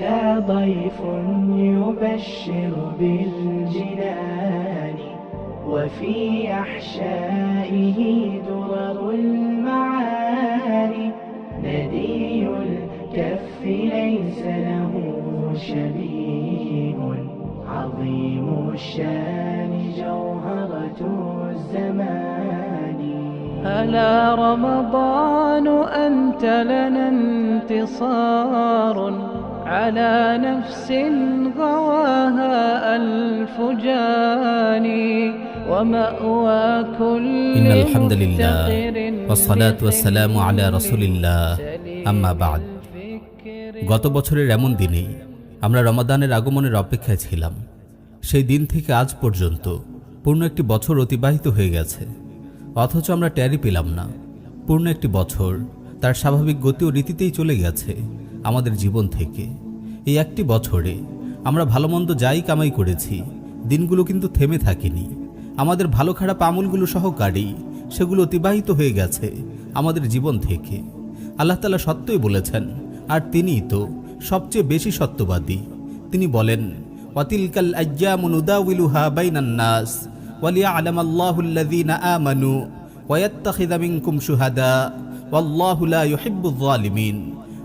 أتى ضيف يبشر بالجنان. وفي أحشائه درر المعاني. ندي الكف ليس له شبيه. عظيم الشان جوهرة الزمان. ألا رمضان أنت لنا انتصار. على نفس غواها ألف جاني ومأوى كل إن الحمد لله مفتقر والصلاة والسلام على رسول الله أما بعد গত বছরের এমন দিনেই আমরা রমাদানের আগমনের অপেক্ষায় ছিলাম সেই দিন থেকে আজ পর্যন্ত পূর্ণ একটি বছর অতিবাহিত হয়ে গেছে অথচ আমরা ট্যারি পেলাম না পূর্ণ একটি বছর তার স্বাভাবিক গতি ও রীতিতেই চলে গেছে আমাদের জীবন থেকে এই একটি বছরে আমরা ভালো মন্দ যাই কামাই করেছি, দিনগুলো কিন্তু থেমে থাকেনি। আমাদের ভালো খারাপ আমলগুলো সহকারী, সেগুলো অতিবাহিত হয়ে গেছে আমাদের জীবন থেকে। আল্লাহ তালা সত্যই বলেছেন, আর তিনিই তো সবচেয়ে বেশি সত্যবাদী। তিনি বলেন, ওয়াতিলকাল আজ্জামুনুদাউইলুহা বাইনান নাস ওয়ালিয়া আলামাল্লাহুল্লাযীনা আমানু, ওয়ায়াত্তাখিযা মিনকুম শুহাদা, ওয়াল্লাহু লা ইউহিব্বুয যালিমিন।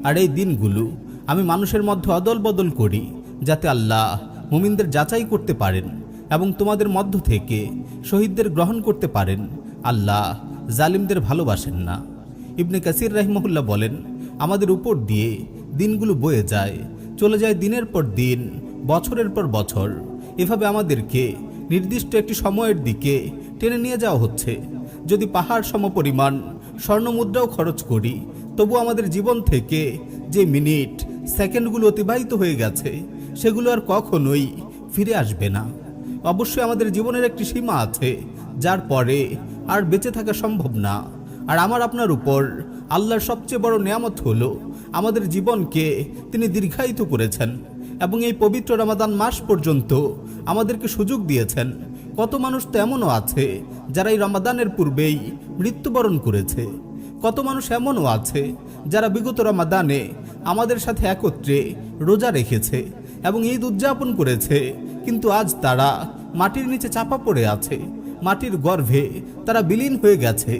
আর এই দিনগুলো আমি মানুষের মধ্যে অদল বদল করি, যাতে আল্লাহ মুমিনদের যাচাই করতে পারেন এবং তোমাদের মধ্য থেকে শহীদদের গ্রহণ করতে পারেন। আল্লাহ জালিমদের ভালোবাসেন না। ইবনে কাসির রাহিমহুল্লাহ বলেন, আমাদের উপর দিয়ে দিনগুলো বয়ে যায়, চলে যায় দিনের পর দিন, বছরের পর বছর। এভাবে আমাদেরকে নির্দিষ্ট একটি সময়ের দিকে টেনে নিয়ে যাওয়া হচ্ছে। যদি পাহাড় সম সমপরিমাণ স্বর্ণমুদ্রাও খরচ করি তবু আমাদের জীবন থেকে যে মিনিট সেকেন্ডগুলো অতিবাহিত হয়ে গেছে, সেগুলো আর কখনোই ফিরে আসবে না। অবশ্যই আমাদের জীবনের একটি সীমা আছে, যার পরে আর বেঁচে থাকা সম্ভব না। আর আমার আপনার উপর আল্লাহর সবচেয়ে বড় নিয়ামত হলো, আমাদের জীবনকে তিনি দীর্ঘায়িত করেছেন এবং এই পবিত্র রমাদান মাস পর্যন্ত আমাদেরকে সুযোগ দিয়েছেন। কত মানুষ তো এমনও আছে, যারা এই রমাদানের পূর্বেই মৃত্যুবরণ করেছে। কত মানুষ এমনও আছে যারা বিগত রমাদানে আমাদের সাথে একত্রে রোজা রেখেছে এবং ঈদ উদযাপন করেছে। কিন্তু আজ তারা মাটির নিচে চাপা পড়ে আছে। মাটির গর্ভে তারা বিলীন হয়ে গেছে।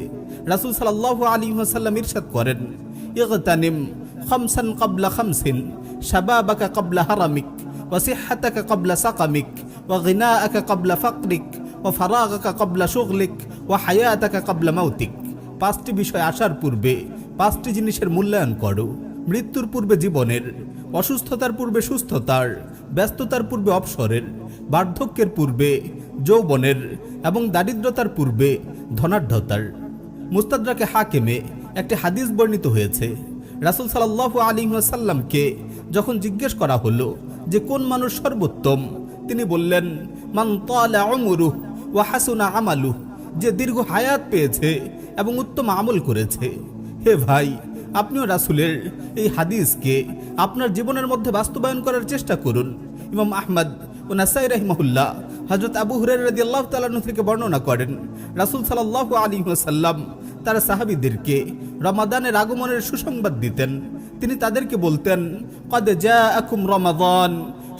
রাসুল সাল্লাহ আলী ওয়াসাল্লাম ইরশাদ করেন, ইগতানিম খামসান কাবলা খামসিন, শাবাবাকা কাবলা হারামিক ওয়াসিহাতাকা কাবলা সাকামিক ওয়াগিনাআকা কাবলা ফাকরিক ও ফারাগাকা কাবলা শুগলিক ও হায়াতাকা কাবলা মাউতিক। পাঁচটি বিষয় আসার পূর্বে পাঁচটি জিনিসের মূল্যায়ন করো। মৃত্যুর পূর্বে জীবনের, অসুস্থতার পূর্বে সুস্থতার, ব্যস্ততার পূর্বে অবসরের, বার্ধক্যের পূর্বে যৌবনের এবং দারিদ্রতার পূর্বে ধনাঢ্যতার। মুস্তাদরাকে হাকেমে একটি হাদিস বর্ণিত হয়েছে। রাসুল সাল্লাহ আলী সাল্লামকে যখন জিজ্ঞেস করা হলো যে কোন মানুষ সর্বোত্তম, তিনি বললেন, মান তালা অমরুহ ও হাসুনা আমালু যে দীর্ঘ হায়াত পেয়েছে এবং উত্তম আমল করেছে। হে ভাই, আপনিও রাসুলের এই হাদিসকে আপনার জীবনের মধ্যে বাস্তবায়ন করার চেষ্টা করুন। ইমাম আহমদ ও নাসাই রহমহুল্লাহ হজরত আবু হুরের রাজি আল্লাহ তালু থেকে বর্ণনা করেন, রাসুল সাল্লাহ আলী সাল্লাম তার সাহাবিদেরকে রমাদানের আগমনের সুসংবাদ দিতেন। তিনি তাদেরকে বলতেন, কদে জা রমাদান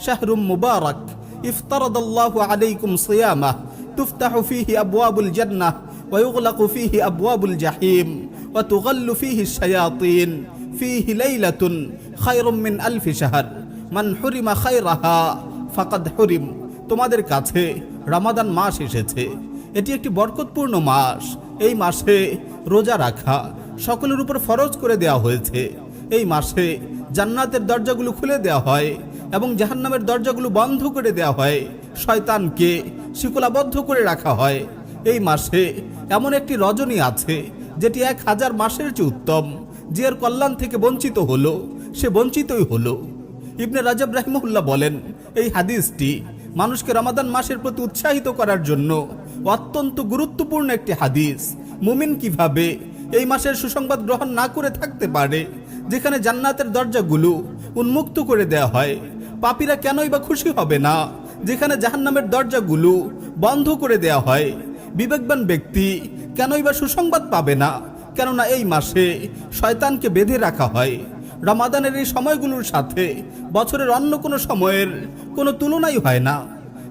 শাহরুম মুবারক ইফতারদ আলাইকুম সিয়ামাহ, তুফতাহু ফিহি আবুল জান্নাহ ويغلق فيه أبواب الجحيم وتغل فيه الشياطين فيه ليلة خير من ألف شهر من حرم خيرها فقد حرم তোমাদের কাছে রামাদান মাস এসেছে এটি একটি বরকতপূর্ণ মাস এই মাসে রোজা রাখা সকলের উপর ফরজ করে দেওয়া হয়েছে এই মাসে জান্নাতের দরজাগুলো খুলে দেওয়া হয় এবং জাহান্নামের দরজাগুলো বন্ধ করে দেওয়া হয় শয়তানকে শিকলাবদ্ধ করে রাখা হয় এই মাসে এমন একটি রজনী আছে, যেটি এক হাজার মাসের চেয়ে উত্তম। যে এর কল্যাণ থেকে বঞ্চিত হলো, সে বঞ্চিতই হলো। ইবনে রাজাব রাহিমহুল্লাহ বলেন, এই হাদিসটি মানুষকে রমাদান মাসের প্রতি উৎসাহিত করার জন্য অত্যন্ত গুরুত্বপূর্ণ একটি হাদিস। মুমিন কীভাবে এই মাসের সুসংবাদ গ্রহণ না করে থাকতে পারে, যেখানে জান্নাতের দরজাগুলো উন্মুক্ত করে দেওয়া হয়, পাপীরা কেনই বা খুশি হবে না, যেখানে জাহান্নামের দরজাগুলো বন্ধ করে দেওয়া হয় বিবেকবান ব্যক্তি কেনই বা সুসংবাদ পাবে না? কেননা এই মাসে শয়তানকে বেঁধে রাখা হয়। রমাদানের এই সময়গুলোর সাথে বছরের অন্য কোনো সময়ের কোনো তুলনাই হয় না।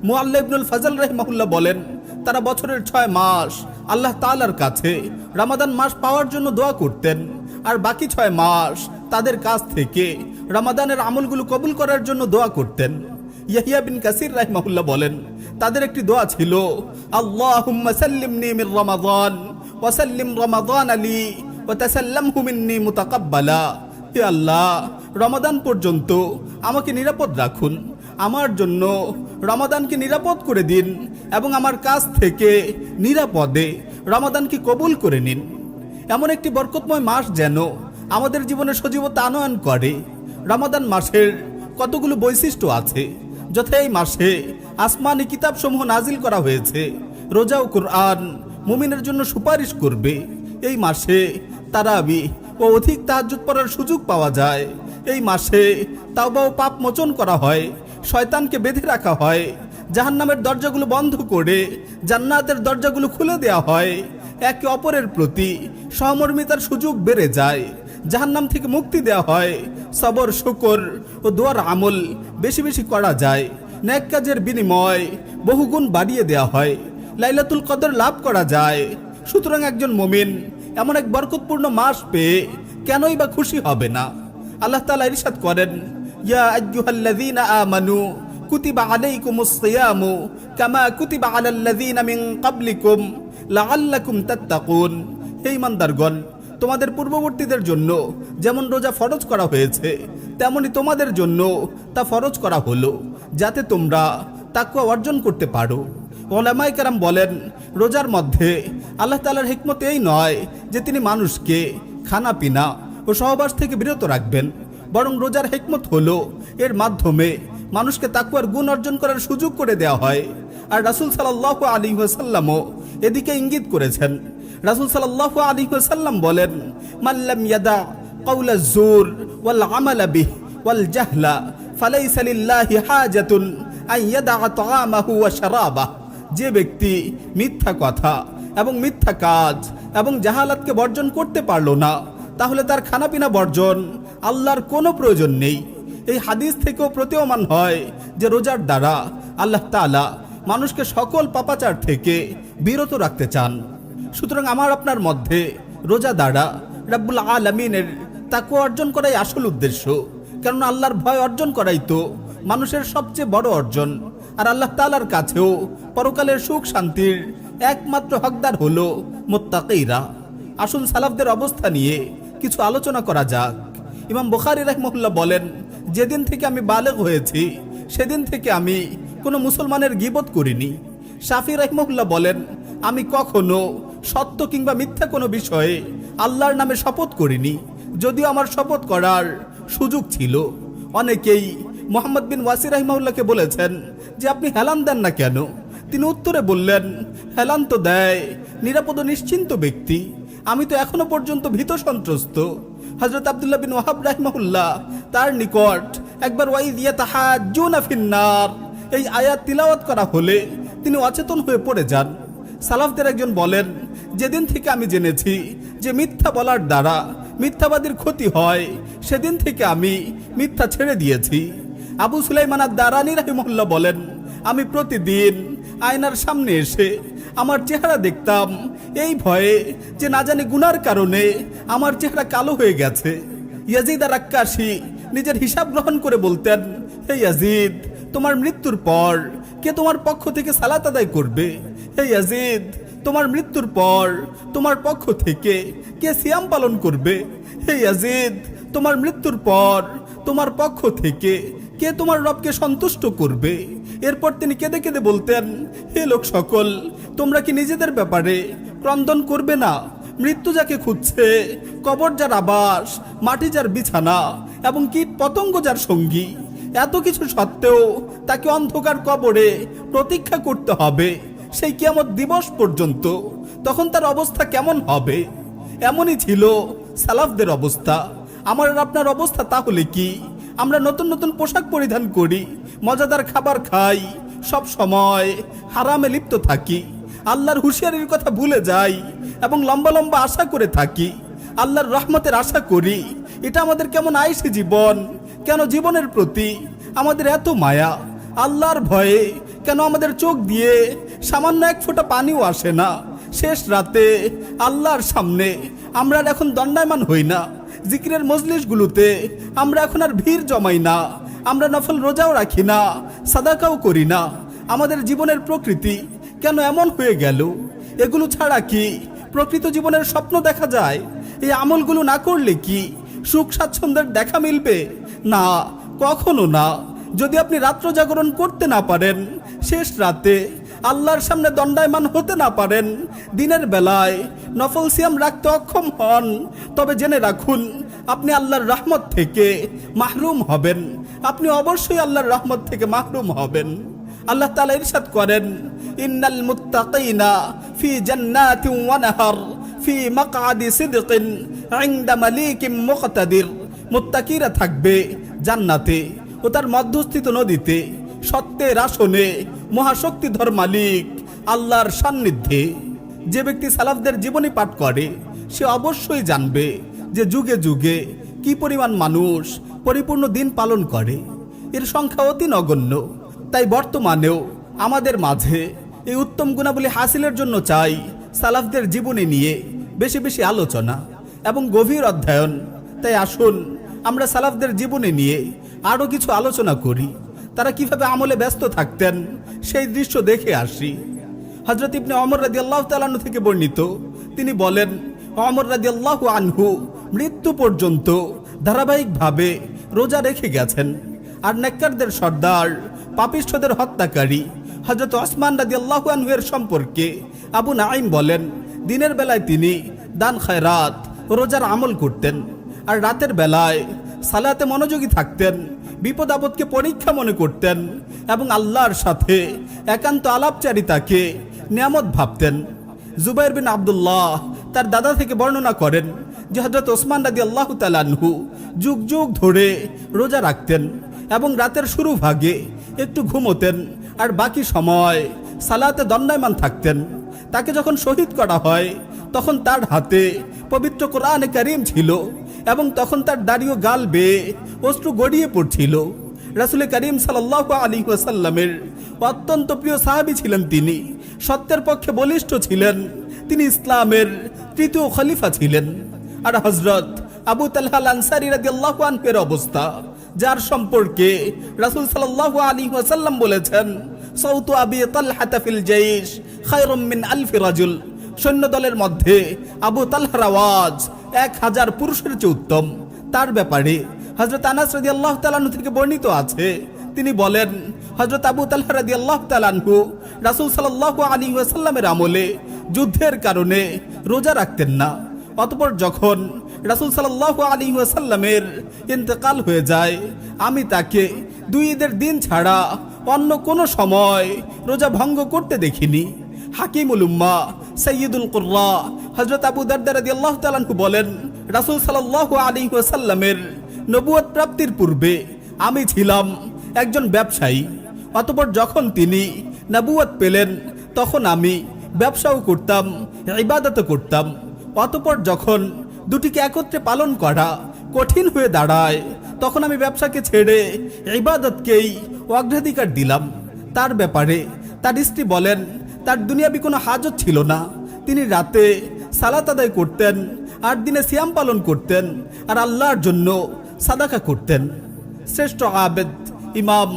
মুআল্লা ইবনুল ফাজল রহমাহুল্লাহ বলেন, তারা বছরের ছয় মাস আল্লাহ তালার কাছে রামাদান মাস পাওয়ার জন্য দোয়া করতেন আর বাকি ছয় মাস তাদের কাছ থেকে রমাদানের আমলগুলো কবুল করার জন্য দোয়া করতেন। ইয়াহিয়া বিন কাসির রাহিমাহুল্লাহ বলেন তাদের একটি দোয়া ছিল মির রমাদান, ওয়া সাল্লিম রমাদান আলী ওয়া তাসাল্লামহু মিন্নি মুতাকাব্বালা। হে আল্লাহ, রমাদান পর্যন্ত আমাকে নিরাপদ রাখুন। আমার জন্য রমাদানকে নিরাপদ করে দিন এবং আমার কাছ থেকে নিরাপদে রমাদানকে কবুল করে নিন। এমন একটি বরকতময় মাস যেন আমাদের জীবনে সজীবতা আনয়ন করে। রমাদান মাসের কতগুলো বৈশিষ্ট্য আছে যথা এই মাসে আসমানি কিতাবসমূহ নাজিল করা হয়েছে। রোজা ও কোরআন মুমিনের জন্য সুপারিশ করবে। এই মাসে তারাবি ও অধিক তাহাজ্জুদ পড়ার সুযোগ পাওয়া যায়। এই মাসে তাওবা ও পাপ মোচন করা হয়, শয়তানকে বেঁধে রাখা হয়, জাহান্নামের দরজাগুলো বন্ধ করে, জান্নাতের দরজাগুলো খুলে দেওয়া হয়। একে অপরের প্রতি সহমর্মিতার সুযোগ বেড়ে যায়। জাহান্নাম থেকে মুক্তি দেওয়া হয়। সবর, শুকর ও দোয়ার আমল বেশি বেশি করা যায়। ন্যাক কাজের বিনিময় বহুগুণ বাড়িয়ে দেওয়া হয়। লাইলাতুল কদর লাভ করা যায়। সুতরাং একজন মমিন এমন এক বরকতপূর্ণ মাস পেয়ে কেনই বা খুশি হবে না। আল্লাহ তালা ইরশাদ করেন, ইয়া কুতিবা সিয়ামু হে তোমাদের পূর্ববর্তীদের জন্য যেমন রোজা ফরজ করা হয়েছে তেমনি তোমাদের জন্য তা ফরজ করা হলো, যাতে তোমরা তাকুয়া অর্জন করতে পারো। ওলামাই কারাম বলেন, রোজার মধ্যে আল্লাহ তালার হিকমত এই নয় যে তিনি মানুষকে খানা পিনা ও সহবাস থেকে বিরত রাখবেন, বরং রোজার হেকমত হলো এর মাধ্যমে মানুষকে তাকুয়ার গুণ অর্জন করার সুযোগ করে দেওয়া হয়। আর রাসুল সাল্লাহ আলী সাল্লামও এদিকে ইঙ্গিত করেছেন। রাসুল সাল্লাহ আলী সাল্লাম বলেন মাল্লাম ইয়াদা কৌলা জোর ওয়াল আমালা বিহ ওয়াল জাহলা, ফালাইসা লিল্লাহি হাজাতুন আন ইয়াদা ওয়া যে ব্যক্তি মিথ্যা কথা এবং মিথ্যা কাজ এবং জাহালাতকে বর্জন করতে পারল না, তাহলে তার খানাপিনা বর্জন আল্লাহর কোনো প্রয়োজন নেই। এই হাদিস থেকেও প্রতীয়মান হয় যে রোজার দ্বারা আল্লাহ তাআলা মানুষকে সকল পাপাচার থেকে বিরত রাখতে চান। সুতরাং আমার আপনার মধ্যে রোজা দ্বারা রাব্বুল আলমিনের তাকে অর্জন করাই আসল উদ্দেশ্য। কারণ আল্লাহর ভয় অর্জন করাই তো মানুষের সবচেয়ে বড় অর্জন। আর আল্লাহ তালার কাছেও পরকালের সুখ শান্তির একমাত্র হকদার হলো মোত্তাকেইরা আসুন সালাফদের অবস্থা নিয়ে কিছু আলোচনা করা যাক। ইমাম বুখারি রহমতুল্লাহ বলেন, যেদিন থেকে আমি বালেগ হয়েছি, সেদিন থেকে আমি কোনো মুসলমানের গিবত করিনি। শাফি রহমতুল্লাহ বলেন, আমি কখনো সত্য কিংবা মিথ্যা কোনো বিষয়ে আল্লাহর নামে শপথ করিনি। যদিও আমার শপথ করার সুযোগ ছিল। অনেকেই মোহাম্মদ বিন ওয়াসির রহিমাউল্লাহকে বলেছেন যে, আপনি হেলান দেন না কেন? তিনি উত্তরে বললেন, হেলান তো দেয় নিরাপদ নিশ্চিন্ত ব্যক্তি। আমি তো এখনও পর্যন্ত ভীত সন্ত্রস্ত। হজরত আবদুল্লাহ বিন ওয়াহাব রাহিমাহুল্লাহ তার নিকট একবার ওয়াই দিয়ে তাহা জুনা ফিন্নার এই আয়াত তিলাওয়াত করা হলে তিনি অচেতন হয়ে পড়ে যান। সালাফদের একজন বলেন, যেদিন থেকে আমি জেনেছি যে মিথ্যা বলার দ্বারা মিথ্যাবাদীর ক্ষতি হয়, সেদিন থেকে আমি মিথ্যা ছেড়ে দিয়েছি। আবু সুলাইমান দারানি রাহিমুল্লাহ বলেন, আমি প্রতিদিন আয়নার সামনে এসে আমার চেহারা দেখতাম, এই ভয়ে যে না জানি গুনার কারণে আমার চেহারা কালো হয়ে গেছে। ইয়াজিদ আর আক্কাশি নিজের হিসাব গ্রহণ করে বলতেন, হে ইয়াজিদ তোমার মৃত্যুর পর কে তোমার পক্ষ থেকে সালাত আদায় করবে? হে ইয়াজিদ, তোমার মৃত্যুর পর তোমার পক্ষ থেকে কে সিয়াম পালন করবে? হে ইয়াজিদ, তোমার মৃত্যুর পর তোমার পক্ষ থেকে কে তোমার রবকে সন্তুষ্ট করবে? এরপর তিনি কেঁদে কেঁদে বলতেন, হে লোক সকল, তোমরা কি নিজেদের ব্যাপারে ক্রন্দন করবে না? মৃত্যু যাকে খুঁজছে, কবর যার আবাস, মাটি যার বিছানা এবং কীট পতঙ্গ যার সঙ্গী এত কিছু সত্ত্বেও তাকে অন্ধকার কবরে প্রতীক্ষা করতে হবে। সেই কিয়ামত দিবস পর্যন্ত তখন তার অবস্থা কেমন হবে? এমনই ছিল সালাফদের অবস্থা। আমার আপনার অবস্থা তাহলে কি? আমরা নতুন নতুন পোশাক পরিধান করি, মজাদার খাবার খাই, সব সময় হারামে লিপ্ত থাকি, আল্লাহর হুঁশিয়ারির কথা ভুলে যাই এবং লম্বা লম্বা আশা করে থাকি, আল্লাহর রহমতের আশা করি। এটা আমাদের কেমন আইসি জীবন কেন জীবনের প্রতি আমাদের এত মায়া? আল্লাহর ভয়ে কেন আমাদের চোখ দিয়ে সামান্য এক ফোঁটা পানিও আসে না? শেষ রাতে আল্লাহর সামনে আমরা এখন দণ্ডায়মান হই না। জিকিরের মজলিসগুলোতে আমরা এখন আর ভিড় জমাই না। আমরা নফল রোজাও রাখি না, সাদাকাও করি না। আমাদের জীবনের প্রকৃতি কেন এমন হয়ে গেল? এগুলো ছাড়া কি প্রকৃত জীবনের স্বপ্ন দেখা যায়? এই আমলগুলো না করলে কি সুখ স্বাচ্ছন্দ্যের দেখা মিলবে? না, কখনো না। যদি আপনি রাত্র জাগরণ করতে না পারেন, শেষ রাতে আল্লাহর সামনে দণ্ডায়মান হতে না পারেন, দিনের বেলায় নফল সিয়াম রাখতে অক্ষম হন, তবে জেনে রাখুন, আপনি আল্লাহর রহমত থেকে মাহরুম হবেন। আপনি অবশ্যই আল্লাহর রহমত থেকে মাহরুম হবেন। আল্লাহ তালা ইরশাদ করেন, ইন্নাল মুত্তাকিনা ফি জান্নাতিন ওয়া নাহার ফি মাকআদি সিদকিন ইনদা মালিকিম মুকতাদির। মুত্তাকিরা থাকবে জান্নাতে ও তার মধ্যস্থিত নদীতে। সত্যের আসনে মহাশক্তিধর মালিক, আল্লাহর সান্নিধ্যে। যে ব্যক্তি সালাফদের জীবনী পাঠ করে, সে অবশ্যই জানবে যে যুগে যুগে কি পরিমাণ মানুষ পরিপূর্ণ দিন পালন করে। এর সংখ্যা অতি নগণ্য। তাই বর্তমানেও আমাদের মাঝে এই উত্তম গুণাবলী হাসিলের জন্য চাই সালাফদের জীবনী নিয়ে বেশি বেশি আলোচনা এবং গভীর অধ্যয়ন। তাই আসুন আমরা সালাফদের জীবনী নিয়ে আরও কিছু আলোচনা করি। তারা কীভাবে আমলে ব্যস্ত থাকতেন, সেই দৃশ্য দেখে আসি। হজরত ইবনে অমর রাজি আল্লাহ তালানু থেকে বর্ণিত, তিনি বলেন অমর রাজি আল্লাহ আনহু মৃত্যু পর্যন্ত ধারাবাহিকভাবে রোজা রেখে গেছেন। আর নেককারদের সর্দার, পাপিষ্ঠদের হত্যাকারী হজরত ওসমান রাজি আল্লাহ আনহুয়ের সম্পর্কে আবু নাইম বলেন, দিনের বেলায় তিনি দান খায়রাত রোজার আমল করতেন। আর রাতের বেলায় সালাতে মনোযোগী থাকতেন বিপদ আপদকে পরীক্ষা মনে করতেন এবং আল্লাহর সাথে একান্ত আলাপচারিতাকে নিয়ামত ভাবতেন। জুবাইর বিন আবদুল্লাহ তার দাদা থেকে বর্ণনা করেন যে হজরত ওসমান রাজি আল্লাহ তালানহু যুগ যুগ ধরে রোজা রাখতেন এবং রাতের শুরু ভাগে একটু ঘুমোতেন আর বাকি সময় সালাতে দণ্ডায়মান থাকতেন। তাকে যখন শহীদ করা হয়, তখন তার হাতে পবিত্র কোরআনে করিম ছিল। এবং তখন তার দাড়িও গাল বেয়ে অশ্রু গড়িয়ে পড়ছিল। রাসুল করিম সাল্লাহ আলী ওয়াসাল্লামের অত্যন্ত প্রিয় সাহাবী ছিলেন তিনি। সত্যের পক্ষে বলিষ্ঠ ছিলেন। তিনি ইসলামের তৃতীয় খলিফা ছিলেন। আর হজরত আবু তালহাল আনসারি রাদিয়াল্লাহ আনহুর অবস্থা, যার সম্পর্কে রাসূল সাল্লাল্লাহু আলাইহি ওয়াসাল্লাম বলেছেন সৌতু আবি তালহাতা ফিল জাইশ খায়রুম মিন আলফি রাজুল। সৈন্য দলের মধ্যে আবু তালহার আওয়াজ এক হাজার পুরুষের চেয়ে উত্তম। তার ব্যাপারে হজরত আনাস রাজি আল্লাহ তালানহু থেকে বর্ণিত আছে। তিনি বলেন হজরত আবু তালহা রাজি আল্লাহ তালানহু রাসুল সাল্লাহ আলী ওয়াসাল্লামের আমলে যুদ্ধের কারণে রোজা রাখতেন না। অতপর যখন রাসুল সাল্লাহ আলী ওয়াসাল্লামের ইন্তেকাল হয়ে যায়, আমি তাকে দুই ঈদের দিন ছাড়া অন্য কোনো সময় রোজা ভঙ্গ করতে দেখিনি। হাকিমুল উম্মা সৈয়দুল কুর্রা। হজরত আবু দারদার আল্লাহ তালানহু বলেন, রাসুল সাল্লাহ আলী ওয়াসাল্লামের নবুয়ত প্রাপ্তির পূর্বে আমি ছিলাম একজন ব্যবসায়ী। অতপর যখন তিনি নবুয়ত পেলেন, তখন আমি ব্যবসাও করতাম, ইবাদতও করতাম। অতপর যখন দুটিকে একত্রে পালন করা কঠিন হয়ে দাঁড়ায়, তখন আমি ব্যবসাকে ছেড়ে ইবাদতকেই অগ্রাধিকার দিলাম। তার ব্যাপারে তার স্ত্রী বলেন তার দুনিয়াবি কোনো হাজত ছিল না। তিনি রাতে সালাত আদায় করতেন আর দিনে সিয়াম পালন করতেন, আর আল্লাহর জন্য সাদাকা করতেন। শ্রেষ্ঠ আবেদ ইমাম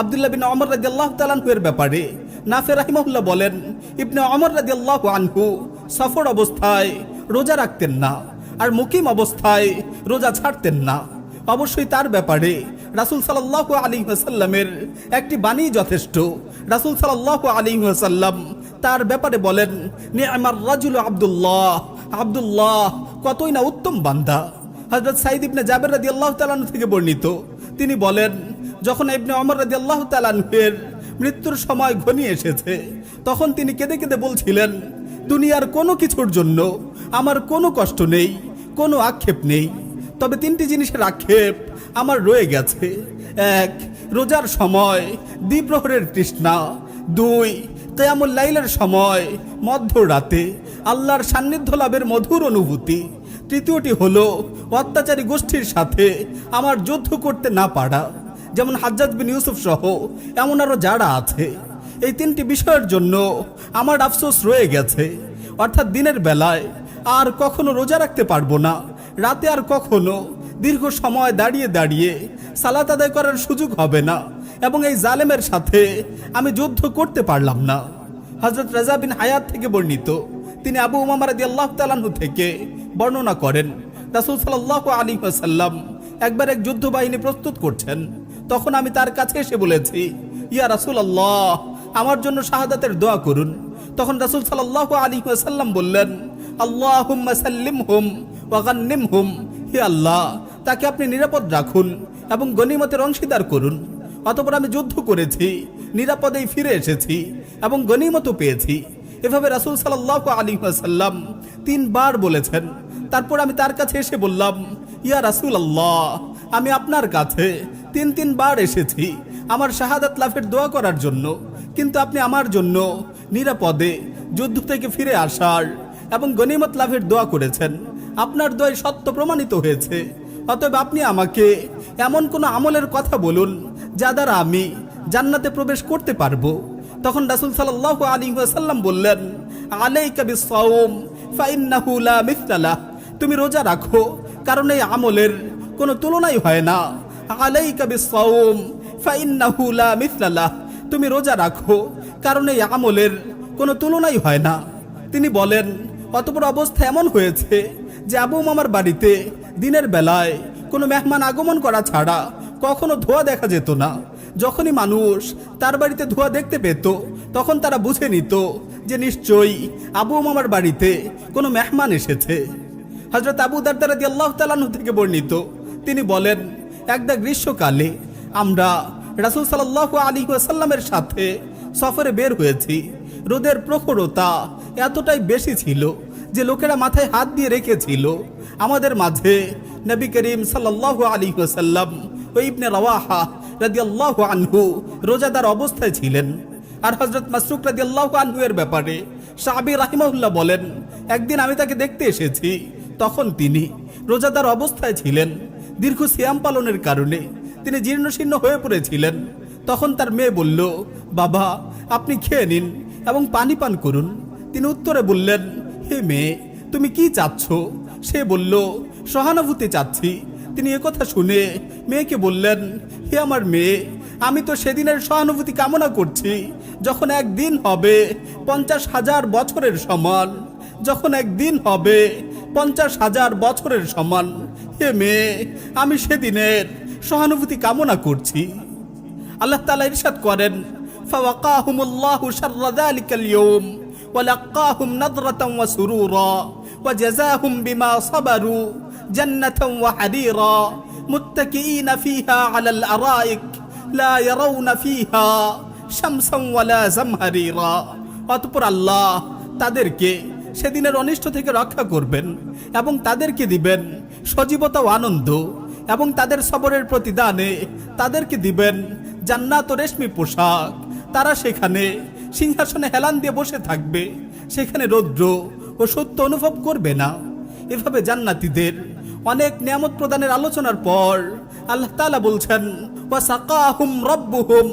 আবদুল্লাহ বিন অমর রাজি আল্লাহ তালানহুয়ের ব্যাপারে নাফে রাহিমহুল্লাহ বলেন, ইবনে অমর রাজি আল্লাহ আনহু সফর অবস্থায় রোজা রাখতেন না, আর মুকিম অবস্থায় রোজা ছাড়তেন না। অবশ্যই তার ব্যাপারে রাসুল সাল্লাহ আলী সাল্লামের একটি বাণী যথেষ্ট। রাসুল সাল্লাহ আলী সাল্লাম তার ব্যাপারে বলেন নে আমার রাজুল আবদুল্লাহ আবদুল্লাহ কতই না উত্তম বান্দা। হজরত সাইদ ইবনে জাবের রাদি আল্লাহ তালান থেকে বর্ণিত। তিনি বলেন, যখন ইবনে অমর রাদি আল্লাহ তালানের মৃত্যুর সময় ঘনিয়ে এসেছে, তখন তিনি কেঁদে কেঁদে বলছিলেন, দুনিয়ার কোনো কিছুর জন্য আমার কোনো কষ্ট নেই, কোনো আক্ষেপ নেই, তবে তিনটি জিনিসের আক্ষেপ আমার রয়ে গেছে। এক, রোজার সময় দ্বিপ্রহরের তৃষ্ণা, দুই কেয়ামুল লাইলের সময়, মধ্যরাতে আল্লাহর সান্নিধ্য লাভের মধুর অনুভূতি। তৃতীয়টি হলো, অত্যাচারী গোষ্ঠীর সাথে আমার যুদ্ধ করতে না পারা। যেমন হাজ্জাজ বিন ইউসুফ সহ, এমন আরও যারা আছে। এই তিনটি বিষয়ের জন্য আমার আফসোস রয়ে গেছে। অর্থাৎ দিনের বেলায় আর কখনো রোজা রাখতে পারব না। রাতে আর কখনো দীর্ঘ সময় দাঁড়িয়ে দাঁড়িয়ে সালাত আদায় করার সুযোগ হবে না। এবং এই জালেমের সাথে আমি যুদ্ধ করতে পারলাম না। হজরত রাজা বিন হায়াত থেকে বর্ণিত। তিনি আবু উমামা রাদি আল্লাহ তালাহু থেকে বর্ণনা করেন, রাসুল সাল্লাহ আলী সাল্লাম একবার এক যুদ্ধ বাহিনী প্রস্তুত করছেন। তখন আমি তার কাছে এসে বলেছি, ইয়া রাসুল আল্লাহ আমার জন্য শাহাদাতের দোয়া করুন। তখন রাসুল সাল্লাহ আলী সাল্লাম বললেন আল্লাহ সাল্লিম হুম ওয়াগান্নিম হুম হে আল্লাহ, তাকে আপনি নিরাপদ রাখুন এবং গনিমতের অংশীদার করুন। অতপর আমি যুদ্ধ করেছি, নিরাপদেই ফিরে এসেছি এবং গনিমতও পেয়েছি। এভাবে রাসুল সাল্লাহ আলী সাল্লাম তিনবার বলেছেন। তারপর আমি তার কাছে এসে বললাম, ইয়া রাসুল আল্লাহ আমি আপনার কাছে তিন তিনবার এসেছি আমার শাহাদাত লাভের দোয়া করার জন্য। কিন্তু আপনি আমার জন্য নিরাপদে যুদ্ধ থেকে ফিরে আসার এবং গনিমত লাভের দোয়া করেছেন। আপনার দোয় সত্য প্রমাণিত হয়েছে। অতএব আপনি আমাকে এমন কোনো আমলের কথা বলুন যা দ্বারা আমি জান্নাতে প্রবেশ করতে পারব। তখন রাসুল সাল্লাহ আলী সাল্লাম বললেন, আলাইকা বিসাউম ফাইন্নাহু লা মিথলালাহ তুমি রোজা রাখো, কারণ এই আমলের কোনো তুলনাই হয় না। আলাইকা বিসাউম ফাইন্নাহু লা মিথলালাহ তুমি রোজা রাখো, কারণ এই আমলের কোনো তুলনাই হয় না। তিনি বলেন, অতপর অবস্থা এমন হয়েছে যে আবু মামার বাড়িতে দিনের বেলায় কোনো মেহমান আগমন করা ছাড়া কখনো ধোয়া দেখা যেত না। যখনই মানুষ তার বাড়িতে ধোয়া দেখতে পেত, তখন তারা বুঝে নিত যে নিশ্চয়ই আবু মামার বাড়িতে কোনো মেহমান এসেছে। হজরত আবু দারদারাদি আল্লাহ তালানু থেকে বর্ণিত, তিনি বলেন একদা গ্রীষ্মকালে আমরা রাসুল সাল্লাহ আলী সাল্লামের সাথে সফরে বের হয়েছি। রোদের প্রখরতা এতটাই বেশি ছিল যে লোকেরা মাথায় হাত দিয়ে রেখেছিল। আমাদের মাঝে নবী করিম সাল্লাহ আলী সাল্লাম ইবনে রওয়াহা রাদি আল্লাহ আনহু রোজাদার অবস্থায় ছিলেন। আর হজরত মাসরুক রাদি আল্লাহ আনহু এর ব্যাপারে সাহাবি রাহিমাহুল্লাহ বলেন, একদিন আমি তাকে দেখতে এসেছি। তখন তিনি রোজাদার অবস্থায় ছিলেন। দীর্ঘ সিয়াম পালনের কারণে তিনি জীর্ণশীর্ণ হয়ে পড়েছিলেন। তখন তার মেয়ে বলল, বাবা, আপনি খেয়ে নিন এবং পানি পান করুন। তিনি উত্তরে বললেন, হে মেয়ে, তুমি কি চাচ্ছ? সে বলল, সহানুভূতি চাচ্ছি। তিনি একথা শুনে মেয়েকে বললেন হে আমার মেয়ে আমি তো সেদিনের সহানুভূতি কামনা করছি যখন একদিন হবে পঞ্চাশ হাজার বছরের সমান যখন একদিন হবে পঞ্চাশ হাজার বছরের সমান হে মেয়ে আমি সেদিনের সহানুভূতি কামনা করছি আল্লাহ তালা ইরশাদ করেন فوقاهم الله شر ذلك اليوم ولقاهم نضرة وسرورا وجزاهم بما صبروا জান্নাতাও ওয়া হারিরা মুত্তাকিইনা ফিহা আলাল আরাইক, লা ইয়ারাউনা ফিহা শামসাও ওয়া লা অতঃপর আল্লাহ তাদেরকে সেদিনের অনিষ্ট থেকে রক্ষা করবেন এবং তাদেরকে দিবেন সজীবতা ও আনন্দ এবং তাদের সবরের প্রতিদানে তাদেরকে দিবেন জান্নাত ও রেশমি পোশাক। তারা সেখানে সিংহাসনে হেলান দিয়ে বসে থাকবে, সেখানে রৌদ্র ও সত্য অনুভব করবে না। এভাবে জান্নাতিদের অনেক নিয়ামত প্রদানের আলোচনার পর আল্লাহ তালা বলছেন রাব্বুহুম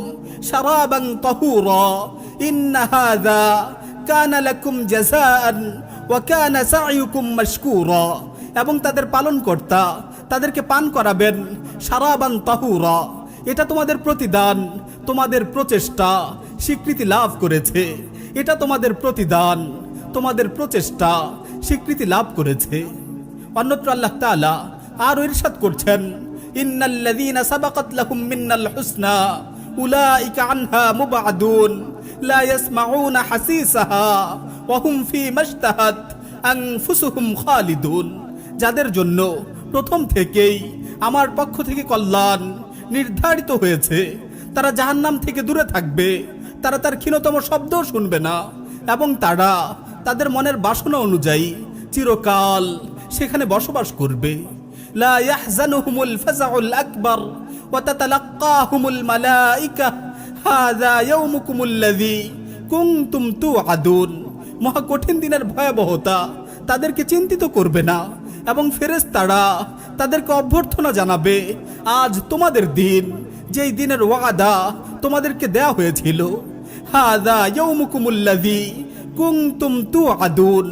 এবং তাদের পালনকর্তা তাদেরকে পান করাবেন শারাবান তাহুরা। এটা তোমাদের প্রতিদান, তোমাদের প্রচেষ্টা স্বীকৃতি লাভ করেছে। এটা তোমাদের প্রতিদান, তোমাদের প্রচেষ্টা স্বীকৃতি লাভ করেছে। অন্যত্র আল্লাহ তাআলা আরও ইরশাদ করছেন হুম ফী যাদের জন্য প্রথম থেকেই আমার পক্ষ থেকে কল্যাণ নির্ধারিত হয়েছে, তারা জাহান্নাম থেকে দূরে থাকবে, তারা তার ক্ষীণতম শব্দও শুনবে না, এবং তারা তাদের মনের বাসনা অনুযায়ী চিরকাল সেখানে বসবাস করবে। আকবার ইয়াউমুকুমুল্লাযী মহা কঠিন দিনের ভয়াবহতা তাদেরকে চিন্তিত করবে না এবং ফেরেশতারা তাদেরকে অভ্যর্থনা জানাবে, আজ তোমাদের দিন, যেই দিনের ওয়াদা তোমাদেরকে দেয়া হয়েছিল হাদা ইয়ৌমুকুমুল্লাযী কুনতুম তুআদুন,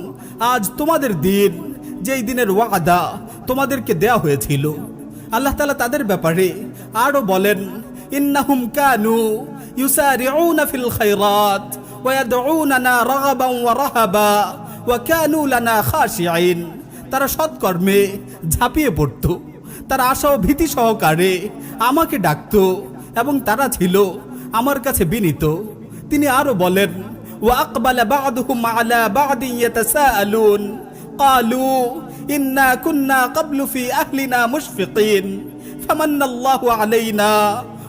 আজ তোমাদের দিন যেই দিনের ওয়াদা তোমাদেরকে দেয়া হয়েছিল। আল্লাহ তালা তাদের ব্যাপারে আরও বলেন, ইন্নাহুম কানু ইউসারিউনা ফিল খায়রাত ওয়াদাউনানা রাগাবান ওয়া রাহাবা ওয়া কানু লানা খাশিঈন। তারা সৎকর্মে ঝাঁপিয়ে পড়ত, তারা আশা ও ভীতি সহকারে আমাকে ডাকত এবং তারা ছিল আমার কাছে বিনীত। তিনি আরও বলেন, ওয়া আকবালা বা'দুহুম আলা বা'দিন ইয়াতাসাআলুন। قالوا إنا كنا قبل في أهلنا مشفقين فمن الله علينا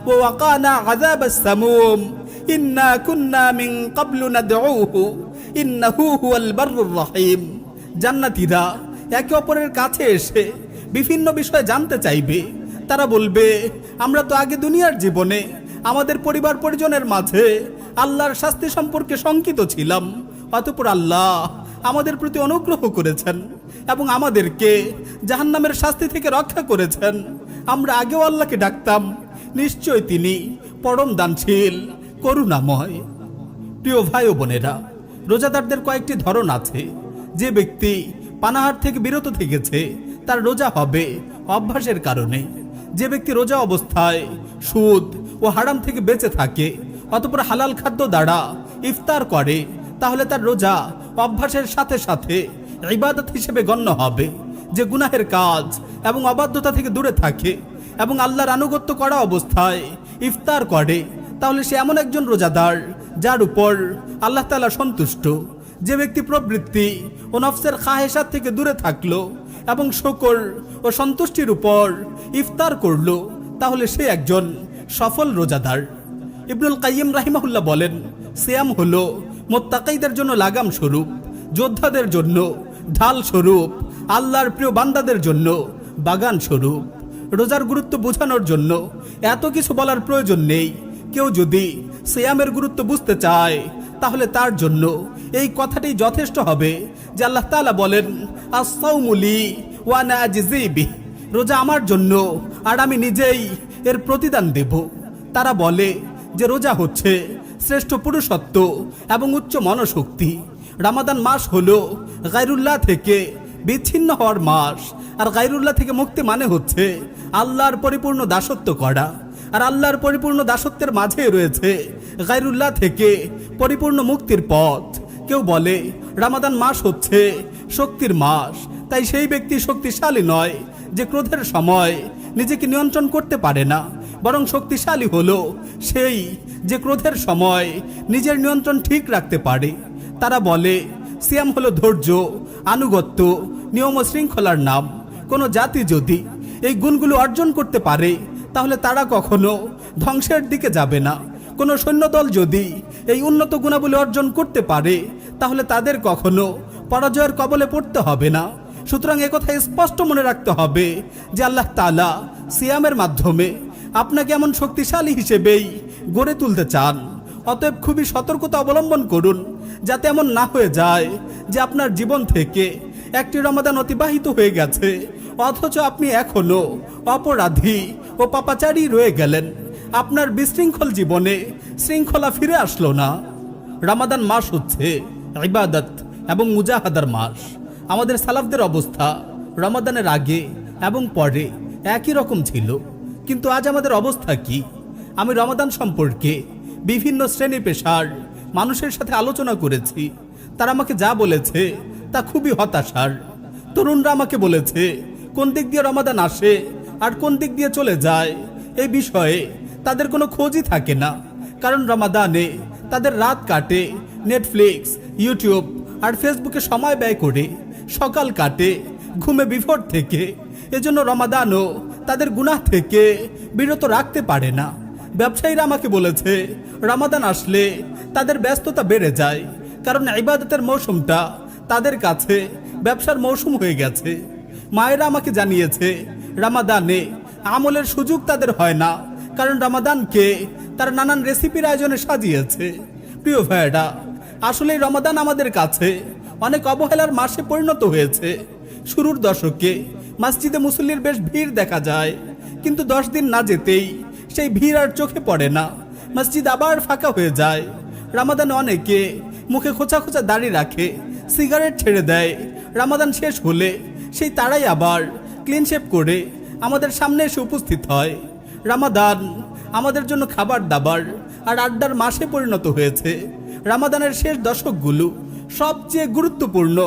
ووقانا عذاب السموم إنا كنا من قبل ندعوه إنه هو البر الرحيم জান্নাতীরা একে অপরের কাছে এসে বিভিন্ন বিষয়ে জানতে চাইবে তারা বলবে আমরা তো আগে দুনিয়ার জীবনে আমাদের পরিবার পরিজনের মাঝে আল্লাহর শাস্তি সম্পর্কে শঙ্কিত ছিলাম অতপর আল্লাহ আমাদের প্রতি অনুগ্রহ করেছেন এবং আমাদেরকে জাহান্নামের শাস্তি থেকে রক্ষা করেছেন। আমরা আগেও আল্লাহকে ডাকতাম, নিশ্চয় তিনি পরম দানশীল, করুণাময়। প্রিয় ভাই বোনেরা, রোজাদারদের কয়েকটি ধরন আছে। যে ব্যক্তি পানাহার থেকে বিরত থেকেছে, তার রোজা হবে অভ্যাসের কারণে। যে ব্যক্তি রোজা অবস্থায় সুদ ও হারাম থেকে বেঁচে থাকে, অতপর হালাল খাদ্য দ্বারা ইফতার করে, তাহলে তার রোজা অভ্যাসের সাথে সাথে ইবাদত হিসেবে গণ্য হবে, যে গুনাহের কাজ এবং অবাধ্যতা থেকে দূরে থাকে এবং আল্লাহর আনুগত্য করা অবস্থায় ইফতার করে, তাহলে সে এমন একজন রোজাদার যার উপর আল্লাহ তাআলা সন্তুষ্ট, যে ব্যক্তি প্রবৃত্তি ও নফসের খাহেসাত থেকে দূরে থাকল এবং শকর ও সন্তুষ্টির উপর ইফতার করল, তাহলে সে একজন সফল রোজাদার। ইবনুল কাইয়িম রাহিমাহুল্লাহ বলেন, সিয়াম হলো মোত্তাকাইদের জন্য লাগাম স্বরূপ, যোদ্ধাদের জন্য ঢাল স্বরূপ, আল্লাহর প্রিয় বান্দাদের জন্য বাগান স্বরূপ। রোজার গুরুত্ব বোঝানোর জন্য এত কিছু বলার প্রয়োজন নেই। কেউ যদি সিয়ামের গুরুত্ব বুঝতে চায়, তাহলে তার জন্য এই কথাটি যথেষ্ট হবে যে আল্লাহ তালা বলেন আসাউমুলি ওয়ানা রোজা আমার জন্য আর আমি নিজেই এর প্রতিদান দেব। তারা বলে যে রোজা হচ্ছে শ্রেষ্ঠ পুরুষত্ব এবং উচ্চ মনশক্তি। রামাদান মাস হল গাইরুল্লাহ থেকে বিচ্ছিন্ন হওয়ার মাস। আর গাইরুল্লাহ থেকে মুক্তি মানে হচ্ছে আল্লাহর পরিপূর্ণ দাসত্ব করা। আর আল্লাহর পরিপূর্ণ দাসত্বের মাঝে রয়েছে গাইরুল্লাহ থেকে পরিপূর্ণ মুক্তির পথ। কেউ বলে, রামাদান মাস হচ্ছে শক্তির মাস। তাই সেই ব্যক্তি শক্তিশালী নয় যে ক্রোধের সময় নিজেকে নিয়ন্ত্রণ করতে পারে না। বরং শক্তিশালী হলো। সেই যে ক্রোধের সময় নিজের নিয়ন্ত্রণ ঠিক রাখতে পারে, তারা বলে, সিয়াম হলো ধৈর্য, আনুগত্য, নিয়ম ও শৃঙ্খলার নাম। কোনো জাতি যদি এই গুণগুলো অর্জন করতে পারে, তাহলে তারা কখনো ধ্বংসের দিকে যাবে না। কোনো সৈন্যদল যদি এই উন্নত গুণাবলী অর্জন করতে পারে, তাহলে তাদের কখনো পরাজয়ের কবলে পড়তে হবে না। সুতরাং একথা স্পষ্ট মনে রাখতে হবে যে আল্লাহ তালা সিয়ামের মাধ্যমে আপনাকে এমন শক্তিশালী হিসেবেই গড়ে তুলতে চান। অতএব খুবই সতর্কতা অবলম্বন করুন, যাতে এমন না হয়ে যায় যে আপনার জীবন থেকে একটি রমাদান অতিবাহিত হয়ে গেছে, অথচ আপনি এখনও অপরাধী ও পাপাচারী রয়ে গেলেন। আপনার বিশৃঙ্খল জীবনে শৃঙ্খলা ফিরে আসলো না। রামাদান মাস হচ্ছে ইবাদত এবং মুজাহাদার মাস। আমাদের সালাফদের অবস্থা রমাদানের আগে এবং পরে একই রকম ছিল। কিন্তু আজ আমাদের অবস্থা কি? আমি রমাদান সম্পর্কে বিভিন্ন শ্রেণি পেশার মানুষের সাথে আলোচনা করেছি। তারা আমাকে যা বলেছে তা খুবই হতাশার। তরুণরা আমাকে বলেছে, কোন দিক দিয়ে রমাদান আসে আর কোন দিক দিয়ে চলে যায় এই বিষয়ে তাদের কোনো খোঁজই থাকে না। কারণ রমাদানে তাদের রাত কাটে নেটফ্লিক্স ইউটিউব আর ফেসবুকে সময় ব্যয় করে, সকাল কাটে, ঘুমে বিভোর থেকে। এজন্য রমাদানও তাদের গুনাহ থেকে বিরত রাখতে পারে না। ব্যবসায়ীরা আমাকে বলেছে, রমাদান আসলে তাদের ব্যস্ততা বেড়ে যায়, কারণ ইবাদতের মৌসুমটা তাদের কাছে ব্যবসার মৌসুম হয়ে গেছে। মায়েরা আমাকে জানিয়েছে, রামাদানে আমলের সুযোগ তাদের হয় না, কারণ রামাদানকে তার নানান রেসিপির আয়োজনে সাজিয়েছে। প্রিয় ভাইয়েরা আসলে রমাদান আমাদের কাছে অনেক অবহেলার মাসে পরিণত হয়েছে। শুরুর দশকে মসজিদে মুসল্লির বেশ ভিড় দেখা যায়। কিন্তু দশ দিন না যেতেই সেই ভিড় আর চোখে পড়ে না। মসজিদ আবার ফাঁকা হয়ে যায়। রামাদান অনেকে মুখে খোঁচা খোঁচা দাড়ি রাখে, সিগারেট ছেড়ে দেয়। রামাদান শেষ হলে সেই তারাই আবার ক্লিন শেপ করে আমাদের সামনে এসে উপস্থিত হয়। রামাদান আমাদের জন্য খাবার দাবার আর আড্ডার মাসে পরিণত হয়েছে। রামাদানের শেষ দশকগুলো সবচেয়ে গুরুত্বপূর্ণ।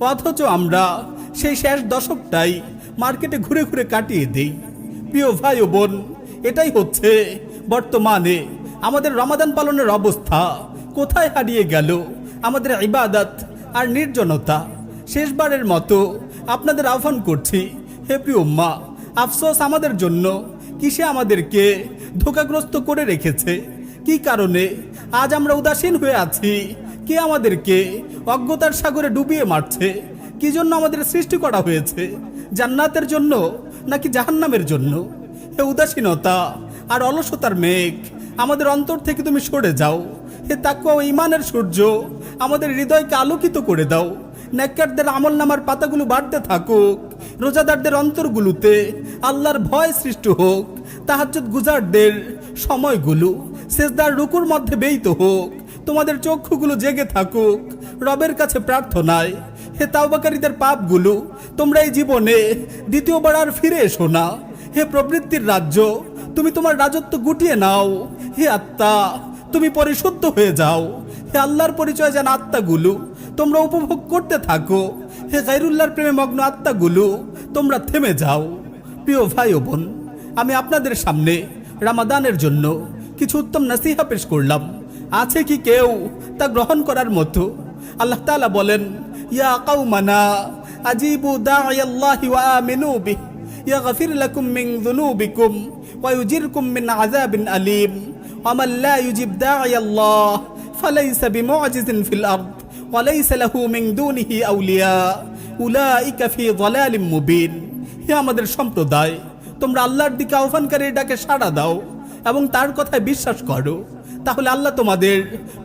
অথচ আমরা সেই শেষ দশকটাই মার্কেটে ঘুরে ঘুরে কাটিয়ে দিই। প্রিয় ভাই ও বোন, এটাই হচ্ছে বর্তমানে আমাদের রমাদান পালনের অবস্থা। কোথায় হারিয়ে গেল আমাদের ইবাদত আর নির্জনতা? শেষবারের মতো আপনাদের আহ্বান করছি, হে প্রিয় মা আফসোস আমাদের জন্য, কিসে আমাদেরকে ধোকাগ্রস্ত করে রেখেছে? কি কারণে আজ আমরা উদাসীন হয়ে আছি? কে আমাদেরকে অজ্ঞতার সাগরে ডুবিয়ে মারছে? কি জন্য আমাদের সৃষ্টি করা হয়েছে? জান্নাতের জন্য নাকি জাহান্নামের জন্য? হে উদাসীনতা আর অলসতার মেঘ, আমাদের অন্তর থেকে তুমি সরে যাও। হে তাকুয়া ইমানের সূর্য, আমাদের হৃদয়কে আলোকিত করে দাও। নেককারদের আমল নামার পাতাগুলো বাড়তে থাকুক। রোজাদারদের অন্তরগুলোতে আল্লাহর ভয় সৃষ্টি হোক। তাহাজ্জুদ গুজারদের সময়গুলো সেজদার রুকুর মধ্যে বেইত হোক। তোমাদের চক্ষুগুলো জেগে থাকুক। রবের কাছে প্রার্থনায় হে তাওবাকারীদের পাপগুলো, তোমরা এই জীবনে দ্বিতীয়বার আর ফিরে এসো না। হে প্রবৃত্তির রাজ্য, তুমি তোমার রাজত্ব গুটিয়ে নাও। হে আত্মা, তুমি পরিশুদ্ধ হয়ে যাও। হে আল্লাহর পরিচয় জানা আত্মাগুলো, তোমরা উপভোগ করতে থাকো। হে গাইরুল্লাহর প্রেমে মগ্ন আত্মাগুলো, তোমরা থেমে যাও। প্রিয় ভাই ও বোন, আমি আপনাদের সামনে রামাদানের জন্য কিছু উত্তম নাসিহা পেশ করলাম। আছে কি কেউ তা গ্রহণ করার মতো? আল্লাহ তালা বলেন ইয়া কাউমানা আজিবু দা'iয়াল্লাহি ওয়া আমিনু বিহি يغفر لكم من ذنوبكم ويجركم من عذاب أليم ومن لا يجب داعي الله فليس بمعجز في الأرض وليس له من دونه أولياء أولئك في ضلال مبين হে আমাদের সম্প্রদায় তোমরা আল্লাহর দিকে আহ্বানকারীর ডাকে সাড়া দাও এবং তার কথায় বিশ্বাস করো তাহলে আল্লাহ তোমাদের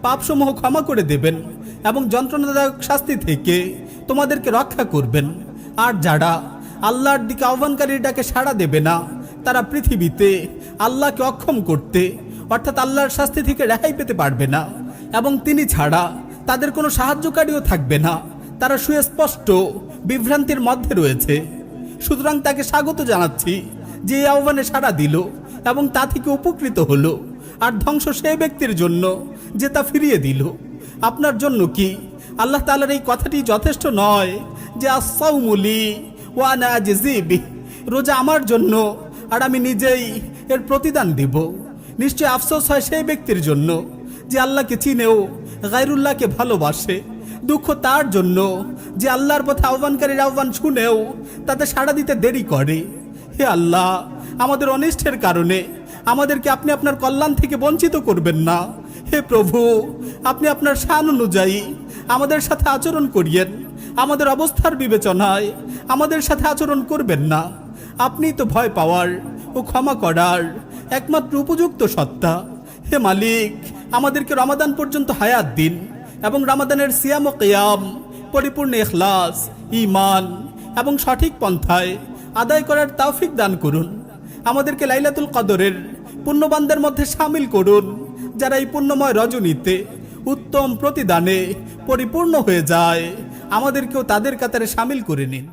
পাপসমূহ ক্ষমা করে দেবেন এবং যন্ত্রণাদায়ক শাস্তি থেকে তোমাদেরকে রক্ষা করবেন। আর যারা আল্লাহর দিকে আহ্বানকারীর ডাকে সাড়া দেবে না, তারা পৃথিবীতে আল্লাহকে অক্ষম করতে, অর্থাৎ আল্লাহর শাস্তি থেকে রেহাই পেতে পারবে না। এবং তিনি ছাড়া তাদের কোনো সাহায্যকারীও থাকবে না। তারা সুস্পষ্ট বিভ্রান্তির মধ্যে রয়েছে। সুতরাং তাকে স্বাগত জানাচ্ছি যে আহ্বানে সাড়া দিল এবং তা থেকে উপকৃত হলো। আর ধ্বংস সেই ব্যক্তির জন্য যে তা ফিরিয়ে দিল। আপনার জন্য কি? আল্লাহ তাআলার এই কথাটি যথেষ্ট নয় যে আসাউমুলি ওয়ানা আজিবি রোজা আমার জন্য আর আমি নিজেই এর প্রতিদান দিব। নিশ্চয় আফসোস হয় সেই ব্যক্তির জন্য যে আল্লাহকে চিনেও গাইরুল্লাহকে ভালোবাসে। দুঃখ তার জন্য যে আল্লাহর পথে আহ্বানকারীর আহ্বান শুনেও তাতে সাড়া দিতে দেরি করে। হে আল্লাহ, আমাদের অনিষ্টের কারণে আমাদেরকে আপনি আপনার কল্যাণ থেকে বঞ্চিত করবেন না। হে প্রভু, আপনি আপনার শান অনুযায়ী আমাদের সাথে আচরণ করিয়েন। আমাদের অবস্থার বিবেচনায় আমাদের সাথে আচরণ করবেন না। আপনি তো ভয় পাওয়ার ও ক্ষমা করার একমাত্র উপযুক্ত সত্তা। হে মালিক, আমাদেরকে রমাদান পর্যন্ত হায়াত দিন এবং রামাদানের সিয়াম ও কেয়াম, পরিপূর্ণ এখলাস ইমান এবং সঠিক পন্থায় আদায় করার তৌফিক দান করুন। আমাদেরকে লাইলাতুল কদরের পুণ্যবানদের মধ্যে সামিল করুন। যারা এই পুণ্যময় রজনীতে উত্তম প্রতিদানে পরিপূর্ণ হয়ে যায়, আমাদেরকেও তাদের কাতারে সামিল করে নিন।